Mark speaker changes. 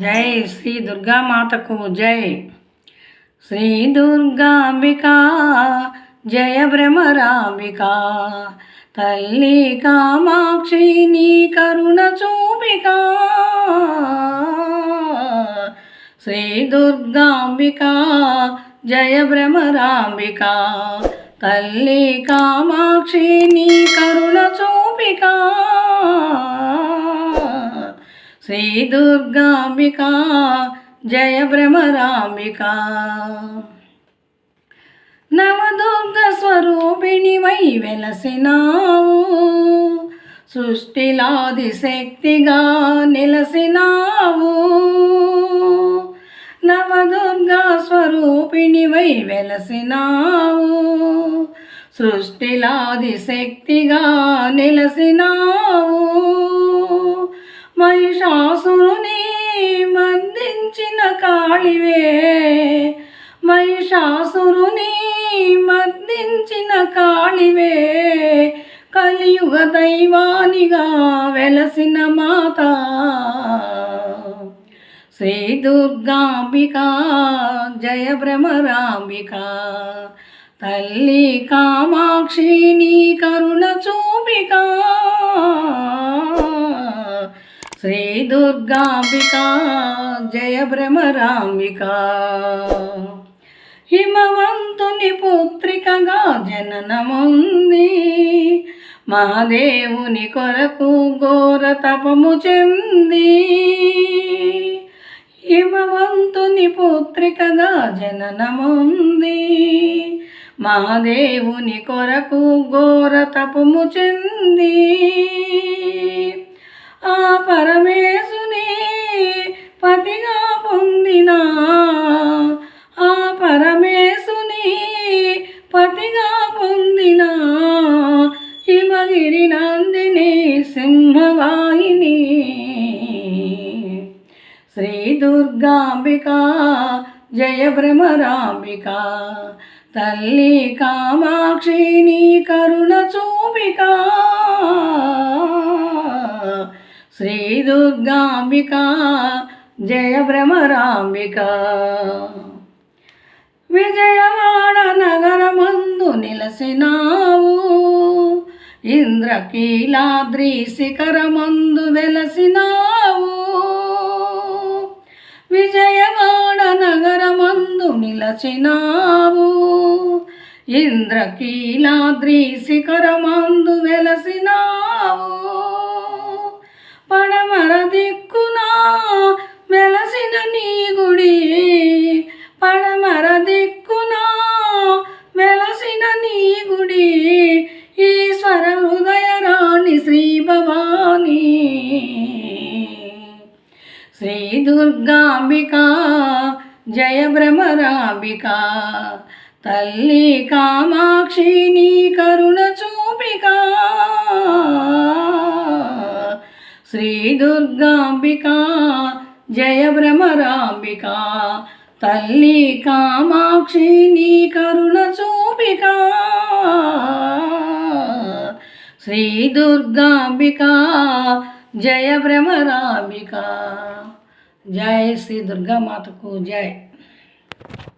Speaker 1: జై శ్రీ దుర్గామాతకు జై. శ్రీ దుర్గాంబిక జయ భ్రమరాంబిక తల్లి కామాక్షి నీ కరుణ చూపిక. శ్రీ దుర్గాంబిక జయ భ్రమరాంబిక తల్లి కామాక్షి నీ కరుణ చూపిక. శ్రీ దుర్గాంబిక జయ భ్రమరాంబిక. నవదుర్గ స్వరూపిణివై వెలసినావు సృష్టిలాది శక్తిగా నిలసినావు. నవదుర్గ స్వరూపిణివై వెలసినావు సృష్టిలాది శక్తిగా నిలసినావు. మహిషాసురుని మందించిన కాళివే. మహిషాసురుని మర్దించిన కాళివే. కలియుగ దైవానిగా వెలసిన మాత. శ్రీ దుర్గాంబిక జయ భ్రమరాంబిక. తల్లి కామాక్షి నీ కరుణ చూపిక. శ్రీ దుర్గాంబిక జయ భ్రమరాంబిక. హిమవంతుని పుత్రికగా జననముంది. మహాదేవుని కొరకు ఘోర తపము చెంది. హిమవంతుని పుత్రికగా జననముంది. మహాదేవుని కొరకు ఘోర తపము చెంది. ఆ పరమేశుని పతిగా పొందిన. ఆ పరమేశుని పతిగా పొందిన. హిమగిరి నందిని సింహవాహిని శ్రీ దుర్గాంబిక జయ భ్రమరాంబిక. తల్లి కామాక్షిని కరుణ చూపిక. శ్రీ దుర్గాంబిక జయ భ్రమరాంబిక. విజయవాడ నగరమందు నిలసినావు ఇంద్రకీలాద్రి శిఖరమందు వెలసినావు. విజయవాడ నగరమందు నిలచినావు ఇంద్రకీలాద్రి శిఖరమందు వెలసినావు. శ్రీ దుర్గాంబిక జయ భ్రమరాంబిక తల్లి కామాక్షి నీ కరుణ చూపిక. శ్రీ దుర్గాంబిక జయ భ్రమరాంబిక తల్లి కామాక్షి నీ కరుణ చూపిక. శ్రీ దుర్గాంబిక జయ భ్రమరాంబిక జయ శ్రీ దుర్గామాతకు జయ